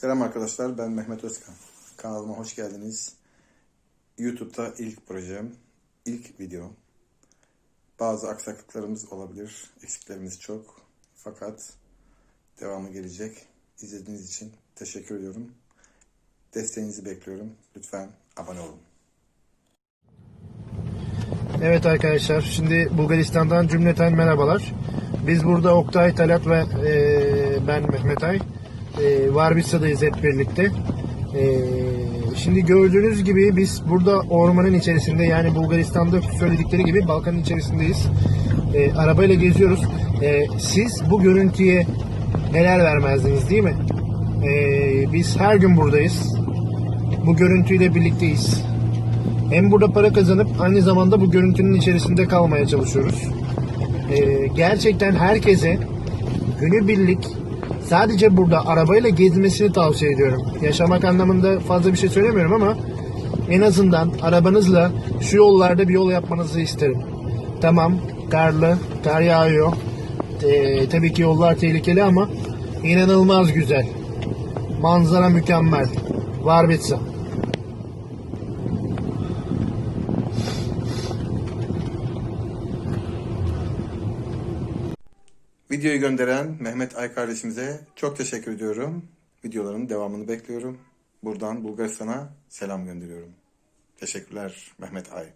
Selam arkadaşlar, ben Mehmet Özkan. Kanalıma hoş geldiniz. YouTube'da ilk projem, ilk video. Bazı aksaklıklarımız olabilir, eksiklerimiz çok. Fakat devamı gelecek. İzlediğiniz için teşekkür ediyorum. Desteğinizi bekliyorum. Lütfen abone olun. Evet arkadaşlar, şimdi Bulgaristan'dan cümleten merhabalar. Biz burada Oktay, Talat ve e, ben Mehmet Ay. E, Varbitsa'dayız hep birlikte. E, şimdi gördüğünüz gibi biz burada ormanın içerisinde yani Bulgaristan'da söyledikleri gibi Balkan'ın içerisindeyiz. E, arabayla geziyoruz. E, siz bu görüntüye neler vermezdiniz değil mi? E, biz her gün buradayız. Bu görüntüyle birlikteyiz. Hem burada para kazanıp aynı zamanda bu görüntünün içerisinde kalmaya çalışıyoruz. Ee, gerçekten herkese günübirlik sadece burada arabayla gezmesini tavsiye ediyorum. Yaşamak anlamında fazla bir şey söylemiyorum ama en azından arabanızla şu yollarda bir yol yapmanızı isterim. Tamam karlı, kar yağıyor. Ee, tabii ki yollar tehlikeli ama inanılmaz güzel. Manzara mükemmel. Varbitsa. Videoyu gönderen Mehmet Ay kardeşimize çok teşekkür ediyorum. Videoların devamını bekliyorum. Buradan Bulgaristan'a selam gönderiyorum. Teşekkürler Mehmet Ay.